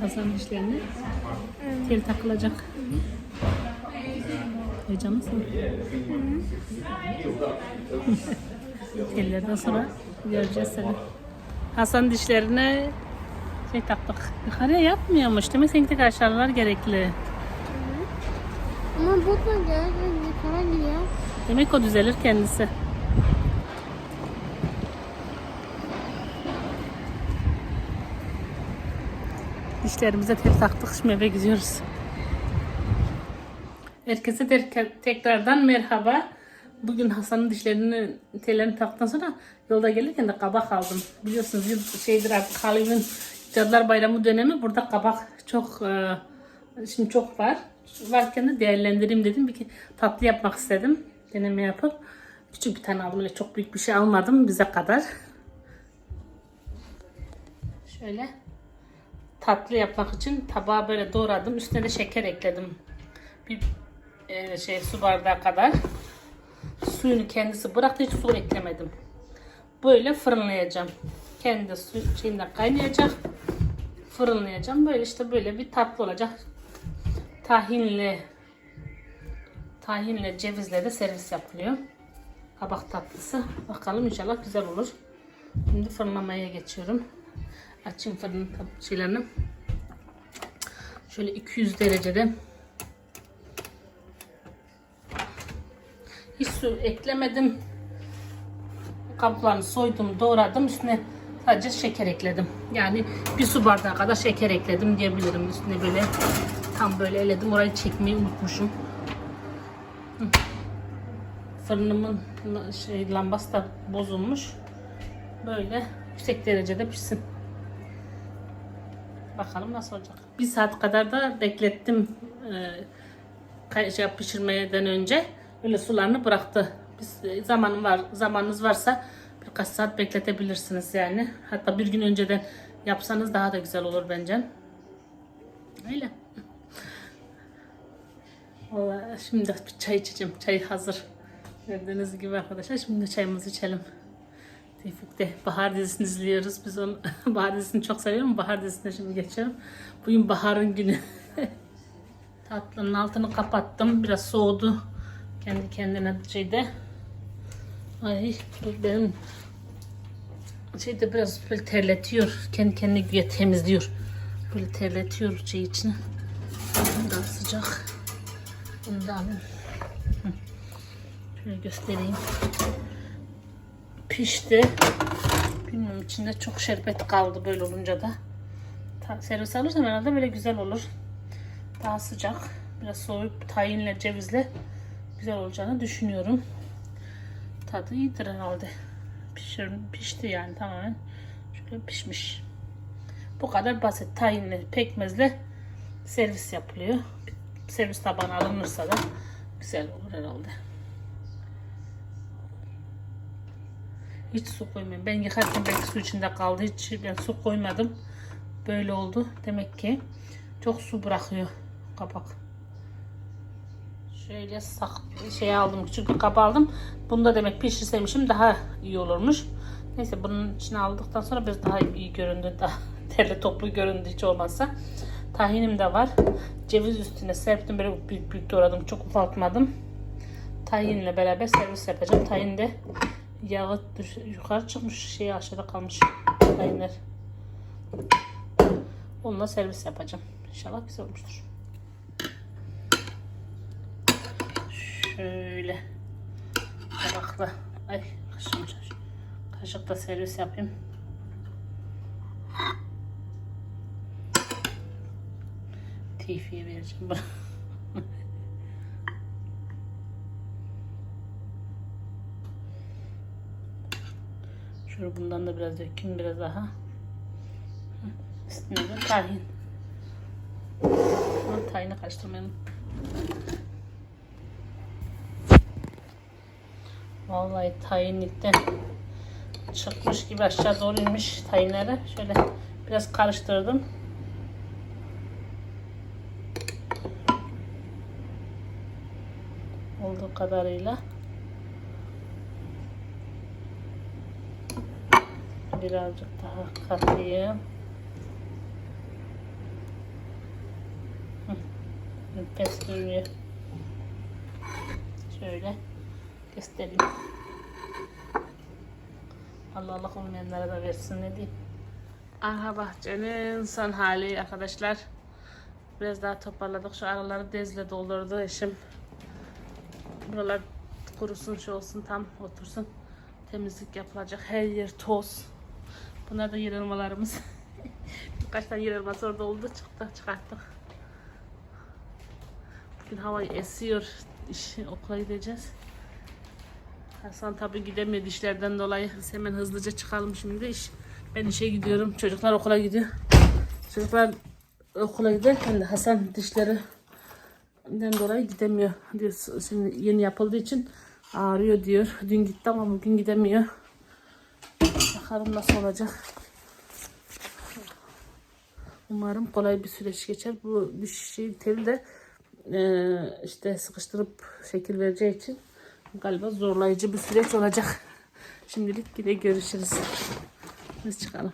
Hasan dişlerine. Tel takılacak. Heyecanlı mısın? Tellerden sonra göreceğiz seni. Hasan dişlerine şey taktık. Yukarıya yapmıyormuş. Demek senin tek aşağılar gerekli. Ama bu da gel yukarı gidiyor. Demek o düzelir kendisi. Dişlerimize tel taktık. Şimdi eve gidiyoruz. Herkese ter- tekrardan merhaba. Bugün Hasan'ın dişlerini tellerini taktıktan sonra yolda gelirken de kabak aldım. Biliyorsunuz şeydir artık Halloween Cadılar Bayramı dönemi burada kabak çok e, şimdi çok var. Varken de değerlendireyim dedim. Bir tatlı yapmak istedim. Deneme yapıp küçük bir tane aldım. Öyle çok büyük bir şey almadım bize kadar. Şöyle tatlı yapmak için tabağa böyle doğradım. Üstüne de şeker ekledim. Bir e, şey su bardağı kadar. Suyunu kendisi bıraktı. Hiç su eklemedim. Böyle fırınlayacağım. Kendi su şeyinden kaynayacak. Fırınlayacağım. Böyle işte böyle bir tatlı olacak. Tahinli tahinle cevizle de servis yapılıyor. Kabak tatlısı. Bakalım inşallah güzel olur. Şimdi fırınlamaya geçiyorum. Açayım fırının şeylerini. Şöyle 200 derecede. Hiç su eklemedim. Kabuklarını soydum, doğradım. Üstüne sadece şeker ekledim. Yani bir su bardağı kadar şeker ekledim diyebilirim. Üstüne böyle tam böyle eledim. Orayı çekmeyi unutmuşum. Fırınımın şey lambası da bozulmuş. Böyle yüksek derecede pişsin. Bakalım nasıl olacak. Bir saat kadar da beklettim e, şey, pişirmeden önce. Öyle sularını bıraktı. Biz, e, zamanın var, zamanınız varsa birkaç saat bekletebilirsiniz yani. Hatta bir gün önceden yapsanız daha da güzel olur bence. Öyle. Vallahi şimdi bir çay içeceğim. Çay hazır. Gördüğünüz gibi arkadaşlar. Şimdi çayımızı içelim. Tevfik de Bahar dizisini izliyoruz. Biz onu Bahar dizisini çok seviyorum. Bahar dizisine şimdi geçiyorum. Bugün Bahar'ın günü. Tatlının altını kapattım. Biraz soğudu. Kendi kendine şeyde. Ay bu benim şeyde biraz böyle terletiyor. Kendi kendine güya temizliyor. Böyle terletiyor şey için. Daha sıcak. Hı. Şöyle göstereyim pişti. Bilmiyorum içinde çok şerbet kaldı böyle olunca da. Servis alırsam herhalde böyle güzel olur. Daha sıcak. Biraz soğuyup tayinle cevizle güzel olacağını düşünüyorum. Tadı iyidir herhalde. Pişir, pişti yani tamamen. Şöyle pişmiş. Bu kadar basit. Tayinle, pekmezle servis yapılıyor. Servis tabağına alınırsa da güzel olur herhalde. Hiç su koymuyorum. Ben yıkarken belki su içinde kaldı. Hiç ben su koymadım. Böyle oldu. Demek ki çok su bırakıyor kabak. Şöyle sak şey aldım. Küçük bir kap aldım. Bunu da demek pişirseymişim daha iyi olurmuş. Neyse bunun içine aldıktan sonra biraz daha iyi göründü. Daha terli toplu göründü hiç olmazsa. Tahinim de var. Ceviz üstüne serptim. Böyle büyük büyük doğradım. Çok ufaltmadım. Tahinle beraber servis yapacağım. Tahin de yağı yukarı çıkmış şey aşağıda kalmış tahinler. Onunla servis yapacağım. İnşallah güzel olmuştur. Şöyle tabakla ay çalışıyor. Kaşıkla servis yapayım. Teyfiye vereceğim bunu. Şöyle bundan da biraz dökeyim biraz daha. Üstüne de tahin. Ama tahini karıştırmayalım. Vallahi tahinlikten çıkmış gibi aşağı doğru inmiş tahinleri. Şöyle biraz karıştırdım. Olduğu kadarıyla. Birazcık daha katayım. Pes duruyor. Şöyle göstereyim. Allah Allah olmayanlara da versin ne diyeyim. Aha bahçenin son hali arkadaşlar. Biraz daha toparladık. Şu araları dezle doldurdu eşim. Buralar kurusun şu olsun tam otursun. Temizlik yapılacak. Her yer toz. Bunlar da yırılmalarımız. Birkaç tane yırılması orada oldu. Çıktı çıkarttık. Bugün hava esiyor. İş, okula gideceğiz. Hasan tabii gidemiyor dişlerden dolayı. Biz hemen hızlıca çıkalım şimdi. İş, ben işe gidiyorum. Çocuklar okula gidiyor. Çocuklar okula giderken de Hasan dişlerinden dolayı gidemiyor. Diyor, şimdi yeni yapıldığı için ağrıyor diyor. Dün gitti ama bugün gidemiyor. Bakalım nasıl olacak. Umarım kolay bir süreç geçer. Bu diş şey, teli de eee, işte sıkıştırıp şekil vereceği için galiba zorlayıcı bir süreç olacak. Şimdilik yine görüşürüz. Biz çıkalım.